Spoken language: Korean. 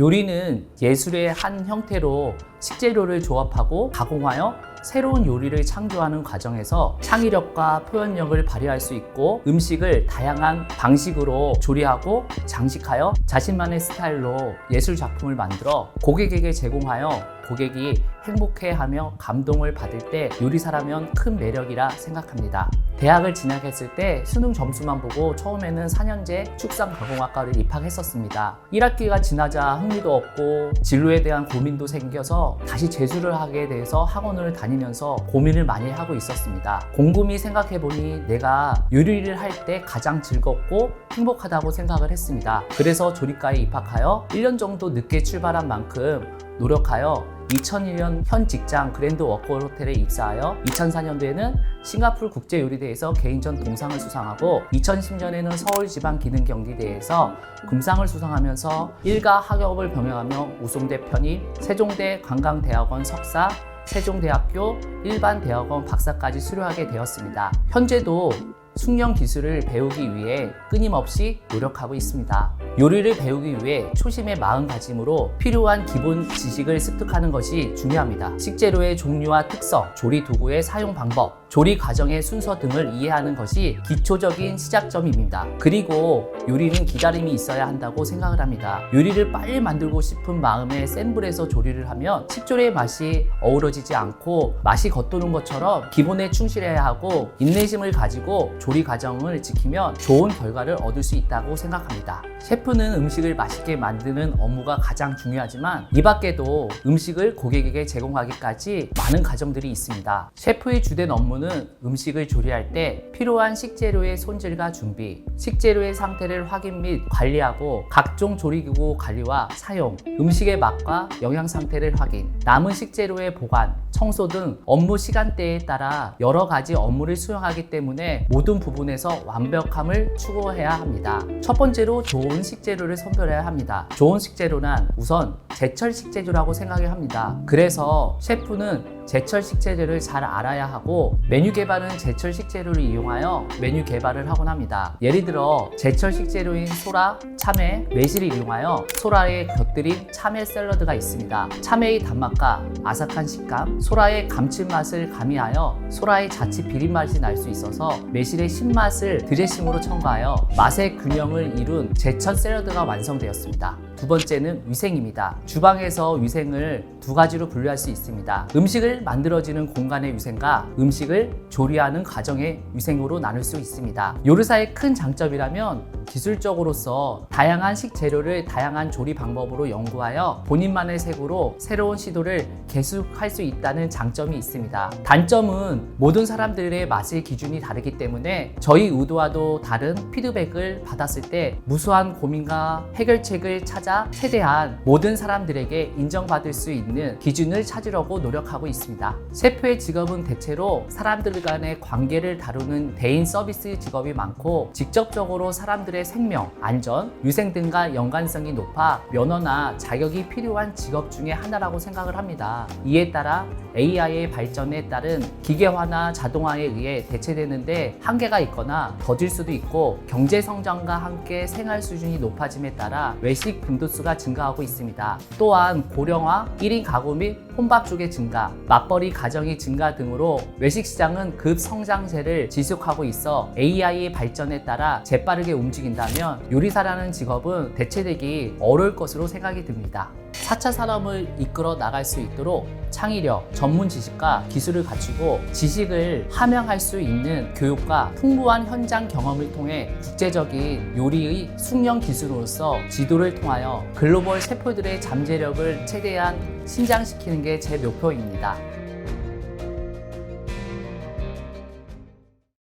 요리는 예술의 한 형태로 식재료를 조합하고 가공하여 새로운 요리를 창조하는 과정에서 창의력과 표현력을 발휘할 수 있고 음식을 다양한 방식으로 조리하고 장식하여 자신만의 스타일로 예술 작품을 만들어 고객에게 제공하여 고객이 행복해하며 감동을 받을 때 요리사라면 큰 매력이라 생각합니다. 대학을 진학했을 때 수능 점수만 보고 처음에는 4년제 축산가공학과를 입학했었습니다. 1학기가 지나자 흥미도 없고 진로에 대한 고민도 생겨서 다시 재수를 하게 돼서 학원을 다니면서 고민을 많이 하고 있었습니다. 곰곰이 생각해보니 내가 요리를 할 때 가장 즐겁고 행복하다고 생각을 했습니다. 그래서 조리과에 입학하여 1년 정도 늦게 출발한 만큼 노력하여 2001년 현 직장 그랜드 워커홀 호텔에 입사하여 2004년도에는 싱가포르 국제 요리대회에서 개인전 동상을 수상하고 2010년에는 서울 지방 기능 경기대회에서 금상을 수상하면서 일가 학업을 병행하며 우송대 편입, 세종대 관광대학원 석사, 세종대학교 일반대학원 박사까지 수료하게 되었습니다. 현재도 숙련 기술을 배우기 위해 끊임없이 노력하고 있습니다. 요리를 배우기 위해 초심의 마음가짐으로 필요한 기본 지식을 습득하는 것이 중요합니다. 식재료의 종류와 특성, 조리 도구의 사용 방법, 조리 과정의 순서 등을 이해하는 것이 기초적인 시작점입니다. 그리고 요리는 기다림이 있어야 한다고 생각을 합니다. 요리를 빨리 만들고 싶은 마음에 센 불에서 조리를 하면 식조리의 맛이 어우러지지 않고 맛이 겉도는 것처럼 기본에 충실해야 하고 인내심을 가지고 조리 과정을 지키면 좋은 결과를 얻을 수 있다고 생각합니다. 셰프는 음식을 맛있게 만드는 업무가 가장 중요하지만 이 밖에도 음식을 고객에게 제공하기까지 많은 과정들이 있습니다. 셰프의 주된 업무는 음식을 조리할 때 필요한 식재료의 손질과 준비, 식재료의 상태를 확인 및 관리하고 각종 조리기구 관리와 사용, 음식의 맛과 영양 상태를 확인, 남은 식재료의 보관, 청소 등 업무 시간대에 따라 여러 가지 업무를 수행하기 때문에 모든 부분에서 완벽함을 추구해야 합니다. 첫 번째로 좋은 식재료를 선별해야 합니다. 좋은 식재료란 우선 제철 식재료라고 생각을 합니다. 그래서 셰프는 제철 식재료를 잘 알아야 하고 메뉴 개발은 제철 식재료를 이용하여 메뉴 개발을 하곤 합니다. 예를 들어 제철 식재료인 소라, 참외, 매실을 이용하여 소라에 곁들인 참외 샐러드가 있습니다. 참외의 단맛과 아삭한 식감, 소라의 감칠맛을 가미하여 소라의 자칫 비린 맛이 날 수 있어서 매실의 신맛을 드레싱으로 첨가하여 맛의 균형을 이룬 제철 샐러드가 완성되었습니다. 두 번째는 위생입니다. 주방에서 위생을 두 가지로 분류할 수 있습니다. 음식을 만들어지는 공간의 위생과 음식을 조리하는 과정의 위생으로 나눌 수 있습니다. 요리사의 큰 장점이라면 기술적으로서 다양한 식재료를 다양한 조리 방법으로 연구하여 본인만의 색으로 새로운 시도를 계속할 수 있다는 장점이 있습니다. 단점은 모든 사람들의 맛의 기준이 다르기 때문에 저희 의도와도 다른 피드백을 받았을 때 무수한 고민과 해결책을 찾아 최대한 모든 사람들에게 인정받을 수 있는 기준을 찾으려고 노력하고 있습니다. 셰프의 직업은 대체로 사람들 간의 관계를 다루는 대인 서비스 직업이 많고 직접적으로 사람들의 생명, 안전, 위생 등과 연관성이 높아 면허나 자격이 필요한 직업 중에 하나라고 생각을 합니다. 이에 따라 AI의 발전에 따른 기계화나 자동화에 의해 대체되는데 한계가 있거나 더딜 수도 있고 경제 성장과 함께 생활 수준이 높아짐에 따라 외식 빈도수가 증가하고 있습니다. 또한 고령화, 1인 가구 및 혼밥족의 증가, 맞벌이 가정의 증가 등으로 외식 시장은 급성장세를 지속하고 있어 AI의 발전에 따라 재빠르게 움직인다면 요리사라는 직업은 대체되기 어려울 것으로 생각이 듭니다. 4차 산업을 이끌어 나갈 수 있도록 창의력, 전문 지식과 기술을 갖추고 지식을 함양할 수 있는 교육과 풍부한 현장 경험을 통해 국제적인 요리의 숙련 기술로서 지도를 통하여 글로벌 셰프들의 잠재력을 최대한 신장시키는 게 제 목표입니다.